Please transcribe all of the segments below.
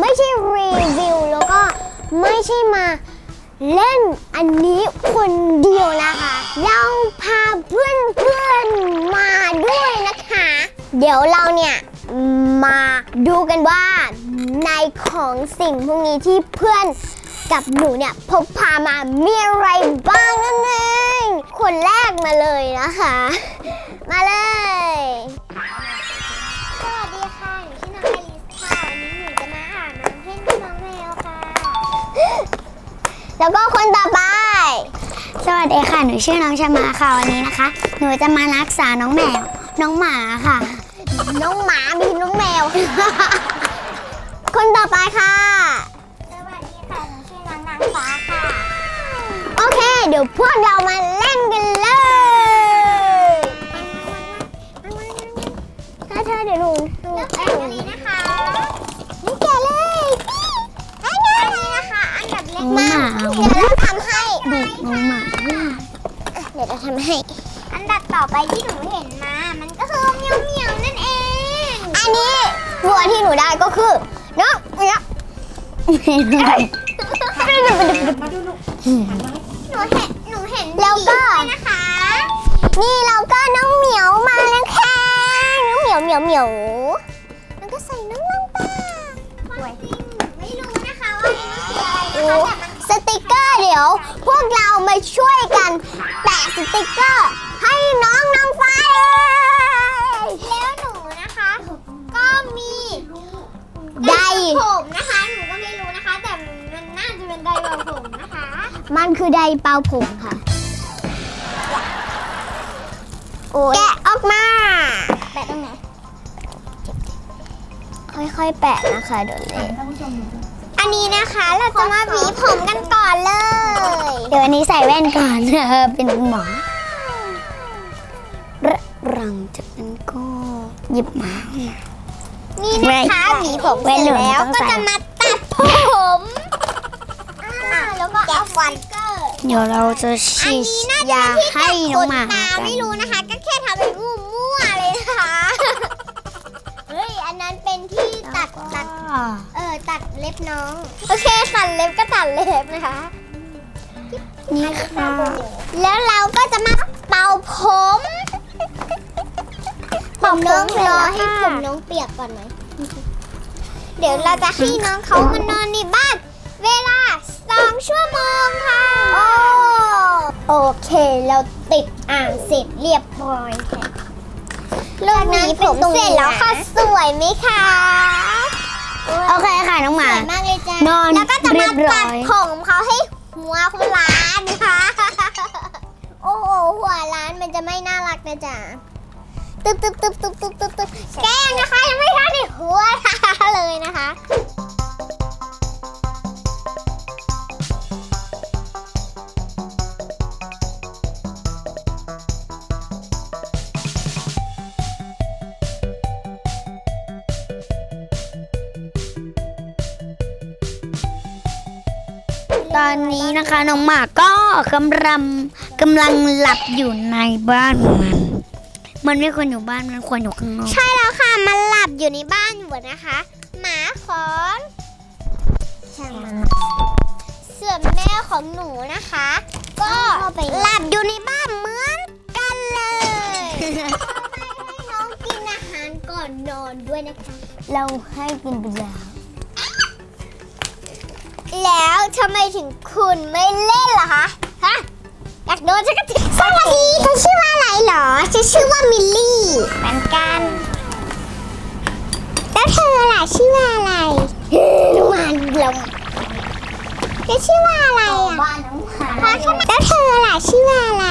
ไม่ใช่รีวิวแล้วก็ไม่ใช่มาเล่นอันนี้คนเดียวนะคะ เราพาเพื่อนเพื่อนมาด้วยนะคะ เดี๋ยวเราเนี่ยมาดูกันว่าในของสิ่งพวกนี้ที่เพื่อนกับหนูเนี่ยพกพามามีอะไรบ้างนั่นเองคนแรกมาเลยนะคะ มาเลย แล้วก็คนต่อไป สวัสดีค่ะ หนูชื่อน้องชมาค่ะวันนี้นะคะ หนูจะมารักษาน้องแมว น้องหมาค่ะ น้องหมามีน้องแมว คนต่อไปค่ะ สวัสดีค่ะ หนูชื่อน้องนางฟ้าค่ะ โอเค เดี๋ยวพวกเรามาเล่นกันเลยถ้าเธอเดี๋ยวหนู ไปที่หนูเห็นมา มันก็คือเมียวเมียวๆนั่นเอง อันนี้วัวที่หนูได้ก็คือน้องเนี่ยหนูเห็น หนูเห็นแล้วก็ผีด้วยนะคะ นี่เราก็น้องเหมียวมาแล้วค่ะน้องเหมียวเหมียวเหมียวแล้วก็ใส่น้องลงไปความจริงหนูไม่รู้นะคะว่าอันนี้คืออะไรนะคะแต่มันส ติกเกอร์เดี๋ยว พวกเรามาช่วยกันแปะสติกเกอร์ ให้น้องน้องฟ้าเลยแล้วหนูนะคะ ก็มีไดผมนะคะ หนูก็ไม่รู้นะคะ แต่มันน่าจะเป็นไดร์เป่าผมนะคะ มันคือไดร์เป่าผมค่ะแกะออกมา แปะตรงไหน ค่อยๆแปะนะคะเดี๋ยวนี้อั นนี้นะคะ เราจะมาหวีผมกันก่อนเลย เดี๋ยวอันนี้ใส่แว่นก่อนเออเป็นหมอระหลังจากนั้นก็หยิบมา นี่นะคะหวีผมแว่เสร็นจเหลืองแล้วต้องก็ใส่จะมาตัดผมอ่าแล้วก็เอาฟันเกอร์เดี๋ยวเราจะอันฉีดนี้น่าจะยาเป็นที่ให้ตัดน้องขนหมาตากันไม่รู้นะคะ ที่ตัดตัด เออตัดเล็บน้อง โอเคตัดเล็บก็ตัดเล็บนะคะนี่ค่ะ แล้วเราก็จะมาเป่าผมผมน้องรอให้ผมน้องเปียกก่อนไหมเดี๋ยวเราจะให้น้องเขามานอนในบ้าน เวลาสองชั่วโมงค่ะ โอ้โอเค เราติดอ่างเสร็จเรียบร้อยค่ะลูกนี้ผมเสร็จแล้วค่ะ สวยไหมคะ โอเคค่ะน้องหสมาวยมากเลยจ้ะนอนแล้วก็จะเรีมายบร้ตัอดยผมเขาให้หัวคุณล้านค่ะ โอ้โห หัวล้านมันจะไม่น่ารักนะจ๊ะตึ๊บตึ๊บตึ๊บตึ๊บตึ๊บตึ๊บตึ๊บแกล้งนะคะยังไม่ทันได้หัวเลยนะคะ อนนี้นะคะน้องหมาก็กำลังกำลังหลับอยู่ในบ้านมัน มันไม่ควรอยู่บ้านมันควรอยู่ข้างนอกใช่แล้วค่ะ มันหลับอยู่ในบ้านอยู่นะคะ หมาของช่างมันส่วนแม่ของหนูนะคะ ก็หลับอยู่ในบ้านเหมือนกันเลยให้น้องกินอาหารก่อนนอนด้วยนะคะ เราให้กินไปแล้วแล้ว ทำไมถึงคุณไม่เล่นล่ะคะฮะอยากโดนฉันก็สวัสดีเธอชื่อว่าอะไรเหรอฉันชื่อว่ามิลลี่เหมือนกันแล้วเธอล่ะชื่อว่าอะไรน้องหมาเราเธอชื่อว่าอะไรอะบ้านน้องหมาพอฉันแล้วเธอล่ะชื่อว่าอะไร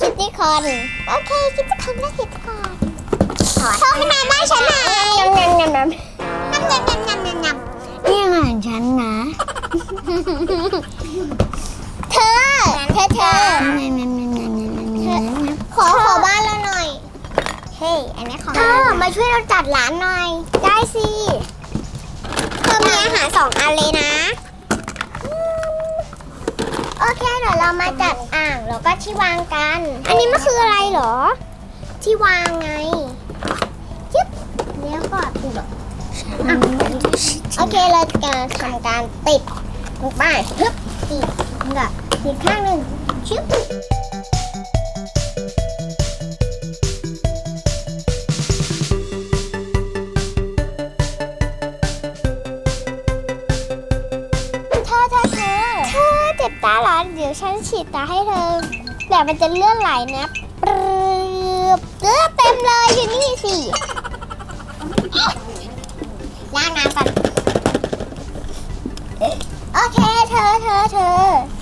คิตตี้คอนโอเคคิตตี้คอนก็คิตตี้คอนเธอให้มาบ้านฉันหน่อยยำยำยำยำยำยำยำยำยำ เหมือนฉันนะ เธอ เธอเธอขอขอบ้านเราหน่อย เฮ้ย อันนี้ขอเธอมาช่วยเราจัดร้านหน่อย ได้สิ เธอมีอาหารสองอันเลยนะ โอเค เดี๋ยวเรามาจัดอ่างแล้วก็ที่วางกัน อันนี้มันคืออะไรหรอ ที่วางไงยึบเลี้ยวก่อนปุ๊บ โอเคเราจะทำการติดลงไปฮึบติดนี่ก็อีกข้างหนึ่งชึบเธอเธอเธอเธอเจ็บตาเหรอเดี๋ยวฉันฉีดตาให้เธอ แต่มันจะเลื่อนไหลนะปรึบเลือเต็มเลยอยู่นี่สิ ล้างน้ำก่อน โอเค เธอเธอเธอ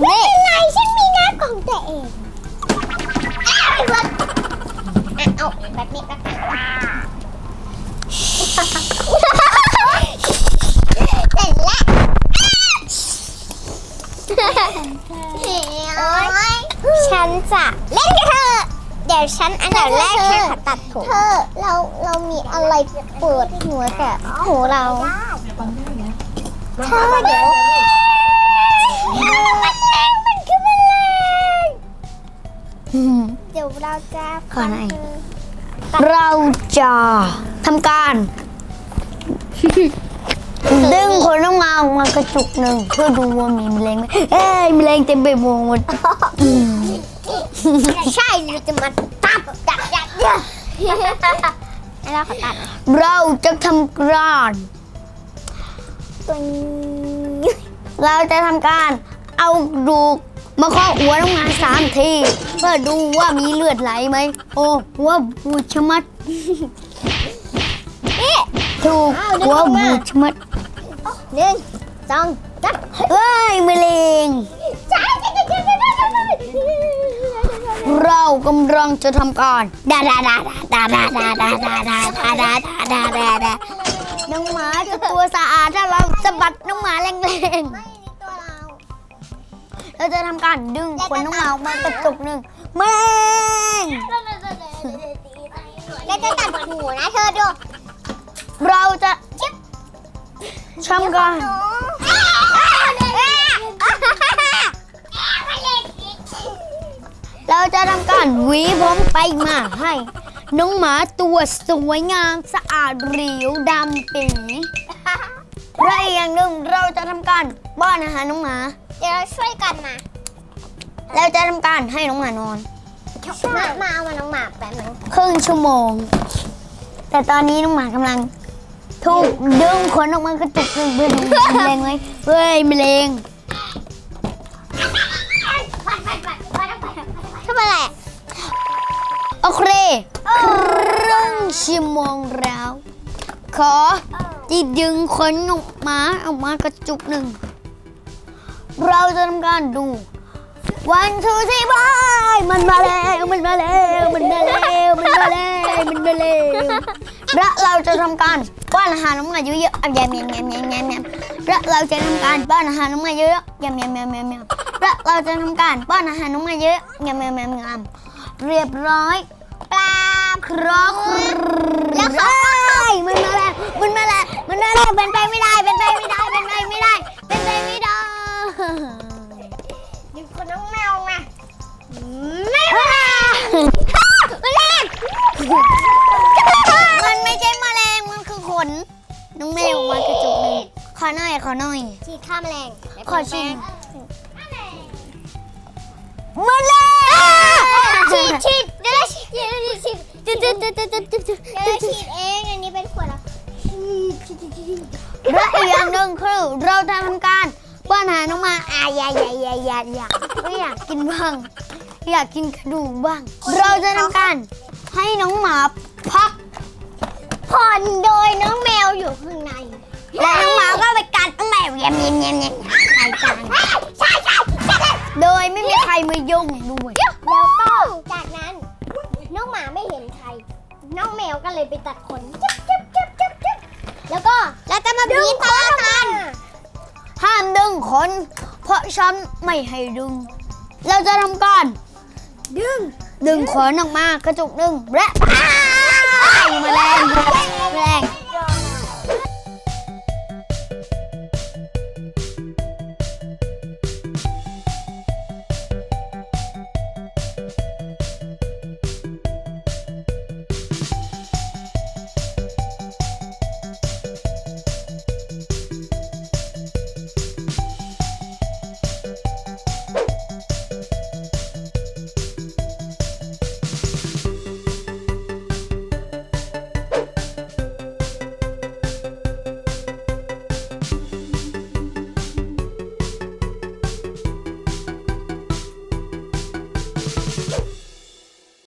ไม่เป็นไรฉันมีน้ำของตัวเองอ้าวไอ้เวิร์ดอะเอาแบบนี้แบบนี้เสร็จแล้วโอ๊ยฉันจะเล่นกับเธอ เดี๋ยวฉันอันดับแรกฉันขอตัดผม เธอเราเรามีอะไรเปิดหัวแต่หูเราเธอเดี๋ยวมันแรงมันคือมันแรงเดี๋ยวเราจะขอหน่อยเราจะทำการ ดึงขนออกมาออกมากระจุกหนึ่งเพื่อดูว่ามีแมลงไหมเอ้ยแมลงเต็มไปหมดอืม ใช่เราจะมาตับดักดักเยอะให้เราขอตัดเราจะทำการตัวนี้เราจะทำการเอากระดูกมาเคาะหัวน้องหมาสามทีเพื่อดูว่ามีเลือดไหลไหมโอ้หัวบูดชะมัดถูกหัวบูดชะมัดหนึ่งสองสามเอ้ยแมลงใช่ เรากำลังจะทำการดาดาดาดาดาดาดาดาดาดาดาดาดาดาดาน้องหมาจะตัวสะอาดถ้าเราสะบัดน้องหมาแรงไม่ตัวเราๆเราจะทำการดึงขนน้องหมาออกมากระจุกหนึ่งแมลงแล้วจะตัดหูนะเธอดูเราจะทำการ หนู เราจะทำการหวีผมไปมาให้ น้องหมาตัวสวยงามสะอาดเหรียวดำปีและอีกอย่างหนึ่งเราจะทำการป้อนอาหารน้องหมา เดี๋ยวเราช่วยกันนะเราจะทำการให้น้องหมานอน มามาเอามาน้องหมาแป๊บนึงครึ่งชั่วโมง แต่ตอนนี้น้องหมากำลัง ถูกดึงขนออกมากระตุกหนึ่งเพื่อดูมีแมลงไหมเฮ้ยแมลง ทำอะโอเคครึ่งชั่วโมงแล้ว ขอที่ดึงขนออกมาออกมากระจุกหนึ่ง เราจะทำการดู วันทูที่บายมันมาแล้วมันมาแล้วมันมาแล้วมันมาแล้วมันมาแล้วและเราจะทำการป้อนอาหารน้องหมาเยอะๆเอาแยมแยมแยมแยมแยมแยมและเราจะทำการป้อนอาหารน้องหมาเยอะๆแยมแยมแยมแยม แยมและเราจะทำการป้อนอาหารน้องหมาเยอะๆแยมแยมแยมแยมเรียบร้อยปลาครอกแล้วเขามันมาแล้วมันมาแล้วมันมาแล้วเป็นไปไม่ได้เป็นไปไม่ได้เป็นไปไม่ได้เป็นไปไม่ได้ดึงคนน้องแมวมาแม่มาแมลงมันไม่ใช่แมลงมันคือขนน้องแมวมากระจุกหนึ่งขอหน่อยขอหน่อยฉีดฆ่าแมลงขอชิม แมลงฉีดฉีดเดี๋ยวเราฉีดเดี๋ยวเราฉีดจุดจุดจุดจุดจุดจุดจุดเดี๋ยวฉีดเองอันนี้เป็นขวดแล้วฉีดฉีดฉีดและอีกอย่างหนึ่งคือเราจะทำการป้อนอาหารน้องมาอะอยายายายาอยากไม่อยากกินบ้างอยากกินกระดูบ้าง เราจะทำการให้น้องหมาพักผ่อนโดยน้องแมวอยู่ข้างใน และน้องหมาก็ไปกัดน้องแมวแยมแยมแยมแยมใส่จานใช่ใช่ใช่ใช่ โดยไม่มีใครมายุ่งด้วยแล้วก็จากนั้นน้องหมาไม่เห็นใคร น้องแมวก็เลยไปตัดขนจับจับจับจับจับแล้วก็เราจะมาบีบตากันห้ามดึงขน เพราะฉันไม่ให้ดึง เราจะทำการดึง ดึงขนออกมากระจุกดึงและมาแรงแรง